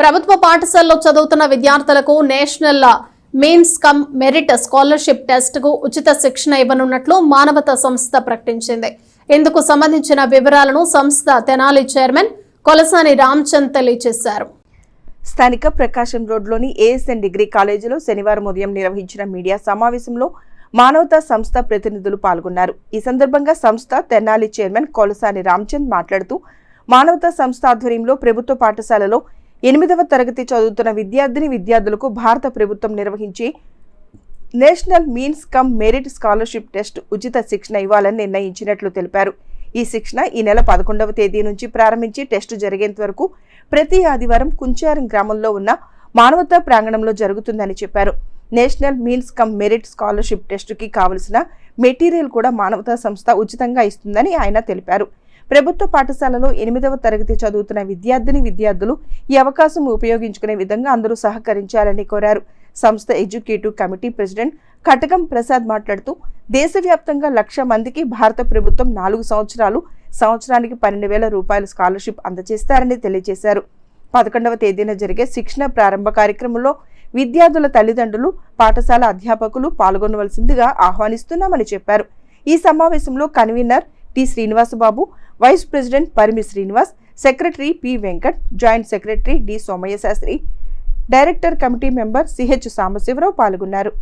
ప్రభుత్వ పాఠశాలలో చదువుతున్న విద్యార్థులకు national means cum merit scholarship టెస్ట్కు ఉచిత శిక్షణ ఇవ్వనున్నట్లు మానవతా సంస్థ ప్రకటించింది. ఇందుకు సంబంధించిన వివరాలను సంస్థ తెనాలి చైర్మన్ కొలసాని రామ్చంద్ తెలియజేశారు. స్థానిక ప్రకాశం రోడ్లోని ఏఎస్ఎన్ డిగ్రీ కాలేజీలో శనివారం ఉదయం నిర్వహించిన మీడియా సమావేశంలో మానవతా సంస్థ ప్రతినిధులు పాల్గొన్నారు. ఈ సందర్భంగా సంస్థ తెనాలి చైర్మన్ కొలసాని రామ్చంద్ మాట్లాడుతూ మానవతా సంస్థ ఆధ్వర్యంలో ప్రభుత్వ పాఠశాలలో ఎనిమిదవ తరగతి చదువుతున్న విద్యార్థిని విద్యార్థులకు భారత ప్రభుత్వం నిర్వహించే national means cum merit scholarship test ఉచిత శిక్షణ ఇవ్వాలని నిర్ణయించినట్లు తెలిపారు. ఈ శిక్షణ ఈ నెల పదకొండవ తేదీ నుంచి ప్రారంభించి టెస్టు జరిగేంత వరకు ప్రతి ఆదివారం కుంచారం గ్రామంలో ఉన్న మానవతా ప్రాంగణంలో జరుగుతుందని చెప్పారు. National means cum merit scholarship టెస్టుకి కావలసిన మెటీరియల్ కూడా మానవతా సంస్థ ఉచితంగా ఇస్తుందని ఆయన తెలిపారు. ప్రభుత్వ పాఠశాలలో ఎనిమిదవ తరగతి చదువుతున్న విద్యార్థిని విద్యార్థులు ఈ అవకాశం ఉపయోగించుకునే విధంగా అందరూ సహకరించాలని కోరారు. సంస్థ educative committee president Katakam Prasad మాట్లాడుతూ దేశవ్యాప్తంగా లక్ష మందికి భారత ప్రభుత్వం నాలుగు సంవత్సరాలు సంవత్సరానికి పన్నెండు వేల రూపాయల స్కాలర్షిప్ అందజేస్తారని తెలియజేశారు. పదకొండవ తేదీన జరిగే శిక్షణ ప్రారంభ కార్యక్రమంలో విద్యార్థుల తల్లిదండ్రులు పాఠశాల అధ్యాపకులు పాల్గొనవలసిందిగా ఆహ్వానిస్తున్నామని చెప్పారు. ఈ సమావేశంలో convener T Srinivasababu vice president Parimi Srinivas secretary P Venkat joint secretary D Somayya Sastri director committee member CH Sambasivarao పాల్గొన్నారు.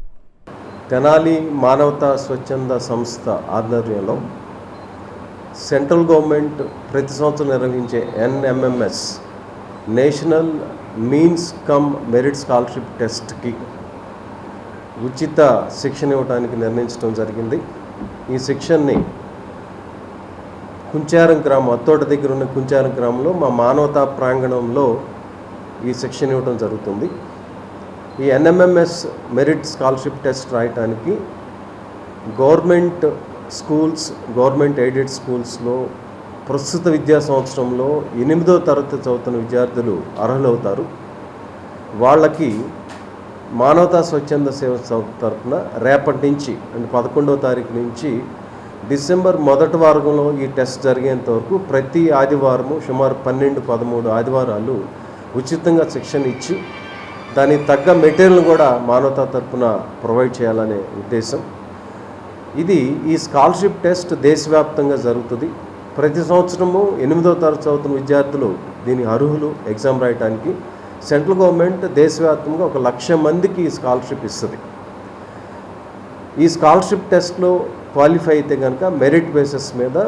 తెనాలి మానవతా స్వచ్ఛంద సంస్థ ఆధ్వర్యంలో సెంట్రల్ గవర్నమెంట్ ప్రతి సంవత్సరం నిర్వహించే NMMS national means cum merit scholarship టెస్ట్కి ఉచిత శిక్షణ ఇవ్వడానికి నిర్ణయించడం జరిగింది. ఈ శిక్షణని కుంచారం గ్రామం అత్తోట దగ్గర ఉన్న కుంచారం గ్రామంలో మా మానవతా ప్రాంగణంలో ఈ శిక్షణ ఇవ్వడం జరుగుతుంది. ఈ ఎన్ఎంఎంఎస్ మెరిట్ స్కాలర్షిప్ టెస్ట్ రాయటానికి గవర్నమెంట్ స్కూల్స్ గవర్నమెంట్ ఎయిడెడ్ స్కూల్స్లో ప్రస్తుత విద్యా సంవత్సరంలో ఎనిమిదో తరగతి చదువుతున్న విద్యార్థులు అర్హులవుతారు. వాళ్ళకి మానవతా స్వచ్ఛంద సేవ తరఫున రేపటి నుంచి అంటే పదకొండవ తారీఖు నుంచి డిసెంబర్ మొదటి వారంలో ఈ టెస్ట్ జరిగేంత వరకు ప్రతి ఆదివారము సుమారు పన్నెండు పదమూడు ఆదివారాలు ఉచితంగా శిక్షణ ఇచ్చి దానికి తగ్గ మెటీరియల్ కూడా మానవతా తరఫున ప్రొవైడ్ చేయాలనే ఉద్దేశం. ఇది ఈ స్కాలర్షిప్ టెస్ట్ దేశవ్యాప్తంగా జరుగుతుంది. ప్రతి సంవత్సరము ఎనిమిదవ తరగతి చదువుతున్న విద్యార్థులు దీని అర్హులు ఎగ్జామ్ రాయడానికి సెంట్రల్ గవర్నమెంట్ దేశవ్యాప్తంగా ఒక లక్ష మందికి ఈ స్కాలర్షిప్ ఇస్తుంది. ఈ స్కాలర్షిప్ టెస్ట్లో క్వాలిఫై అయితే కనుక మెరిట్ బేసిస్ మీద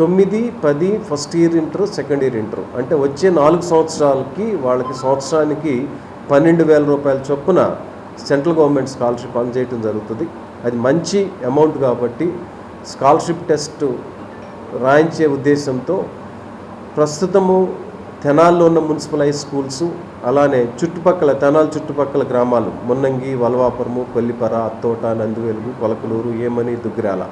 తొమ్మిది పది first year inter second year inter. అంటే వచ్చే నాలుగు సంవత్సరాలకి వాళ్ళకి సంవత్సరానికి పన్నెండు వేల రూపాయల చొప్పున సెంట్రల్ గవర్నమెంట్ స్కాలర్షిప్ అందజేయడం జరుగుతుంది. అది మంచి అమౌంట్ కాబట్టి స్కాలర్షిప్ టెస్ట్ రాయించే ఉద్దేశంతో ప్రస్తుతము తెనాల్లో ఉన్న మున్సిపల్ హై స్కూల్స్ అలానే చుట్టుపక్కల తెనాల్ చుట్టుపక్కల గ్రామాలు మున్నంగి వలవాపురము కొల్లిపర అత్తోట నందివెలుగు కొలకలూరు ఏమని దుగ్గిరాల.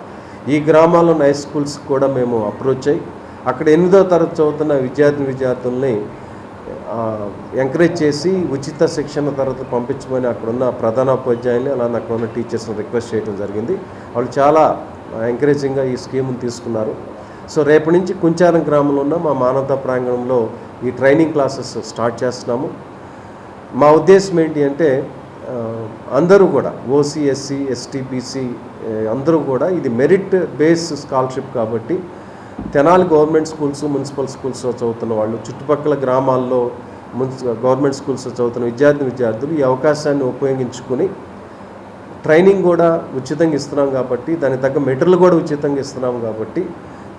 ఈ గ్రామాల్లో ఉన్న హై స్కూల్స్ కూడా మేము అప్రోచ్ అయ్యి అక్కడ ఎనిమిదో తరగతి చదువుతున్న విద్యార్థి విద్యార్థుల్ని ఎంకరేజ్ చేసి ఉచిత శిక్షణ తరగతి పంపించమని అక్కడ ఉన్న ప్రధానోపాధ్యాయుల్ని అలానే అక్కడ ఉన్న టీచర్స్ని రిక్వెస్ట్ చేయడం జరిగింది. వాళ్ళు చాలా ఎంకరేజింగ్గా ఈ స్కీమ్ని తీసుకున్నారు. సో రేపటి నుంచి కుంచారం గ్రామంలో ఉన్న మా మానవతా ప్రాంగణంలో ఈ ట్రైనింగ్ క్లాసెస్ స్టార్ట్ చేస్తున్నాము. మా ఉద్దేశం ఏంటి అంటే అందరూ కూడా ఓసీ ఎస్సీ ఎస్టీ బీసీ అందరూ కూడా ఇది మెరిట్ బేస్ స్కాలర్షిప్ కాబట్టి తెనాలి గవర్నమెంట్ స్కూల్స్ మున్సిపల్ స్కూల్స్లో చదువుతున్న వాళ్ళు చుట్టుపక్కల గ్రామాల్లో మున్సి గవర్నమెంట్ స్కూల్స్లో చదువుతున్న విద్యార్థి విద్యార్థులు ఈ అవకాశాన్ని ఉపయోగించుకుని ట్రైనింగ్ కూడా ఉచితంగా ఇస్తున్నాం కాబట్టి దానికి తగ్గ మెటీరియల్ కూడా ఉచితంగా ఇస్తున్నాం కాబట్టి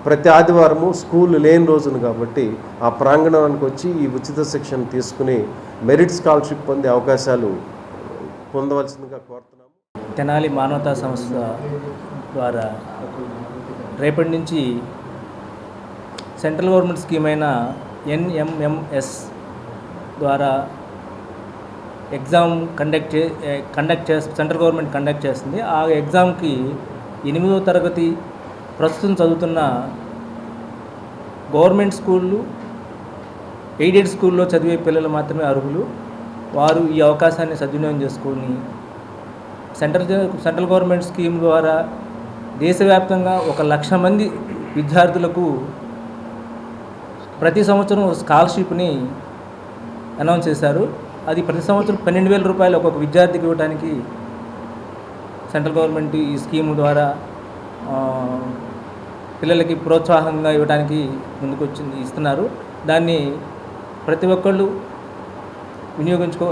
ప్రతి ఆదివారము స్కూల్ లేని రోజున కాబట్టి ఆ ప్రాంగణానికి వచ్చి ఈ ఉచిత శిక్షణ తీసుకుని మెరిట్ స్కాలర్షిప్ పొందే అవకాశాలు పొందవలసిందిగా కోరుతున్నాము. తెనాలి మానవతా సంస్థ ద్వారా రేపటి నుంచి సెంట్రల్ గవర్నమెంట్ స్కీమ్ అయిన ఎన్ఎంఎంఎస్ ద్వారా ఎగ్జామ్ కండక్ట్ చే కండక్ట్ చే సెంట్రల్ గవర్నమెంట్ కండక్ట్ చేస్తుంది. ఆ ఎగ్జామ్కి ఎనిమిదో తరగతి ప్రస్తుతం చదువుతున్న గవర్నమెంట్ స్కూళ్ళు ఎయిడెడ్ స్కూల్లో చదివే పిల్లలు మాత్రమే అర్హులు. వారు ఈ అవకాశాన్ని సద్వినియోగం చేసుకొని సెంట్రల్ సెంట్రల్ గవర్నమెంట్ స్కీమ్ ద్వారా దేశవ్యాప్తంగా ఒక లక్ష మంది విద్యార్థులకు ప్రతి సంవత్సరం స్కాలర్షిప్ని అనౌన్స్ చేశారు. అది ప్రతి సంవత్సరం పన్నెండు వేల రూపాయలు ఒక్కొక్క విద్యార్థికి ఇవ్వడానికి సెంట్రల్ గవర్నమెంట్ ఈ స్కీమ్ ద్వారా పిల్లలకి ప్రోత్సాహంగా ఇవ్వడానికి ముందుకు వచ్చింది ఇస్తున్నారు. దాన్ని ప్రతి ఒక్కళ్ళు వినియోగించుకో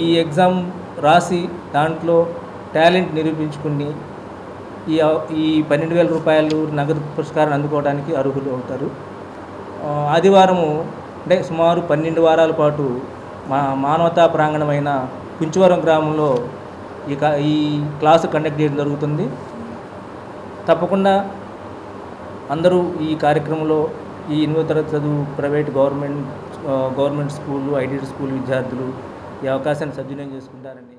ఈ ఎగ్జామ్ రాసి దాంట్లో టాలెంట్ నిరూపించుకుని ఈ ఈ పన్నెండు వేల రూపాయలు నగదు పురస్కారాన్ని అందుకోవడానికి అర్హులు అవుతారు. ఆదివారము అంటే సుమారు పన్నెండు వారాల పాటు మా మానవతా ప్రాంగణమైన కుంచివరం గ్రామంలో ఈ ఈ క్లాసు కండక్ట్ చేయడం జరుగుతుంది. తప్పకుండా అందరూ ఈ కార్యక్రమంలో ఈ ఎనిమిదో తరగతి చదువు ప్రైవేట్ గవర్నమెంట్ గవర్నమెంట్ స్కూళ్ళు ఐటీ స్కూల్ విద్యార్థులు ఈ అవకాశాన్ని సద్వినియోగం చేసుకుంటారని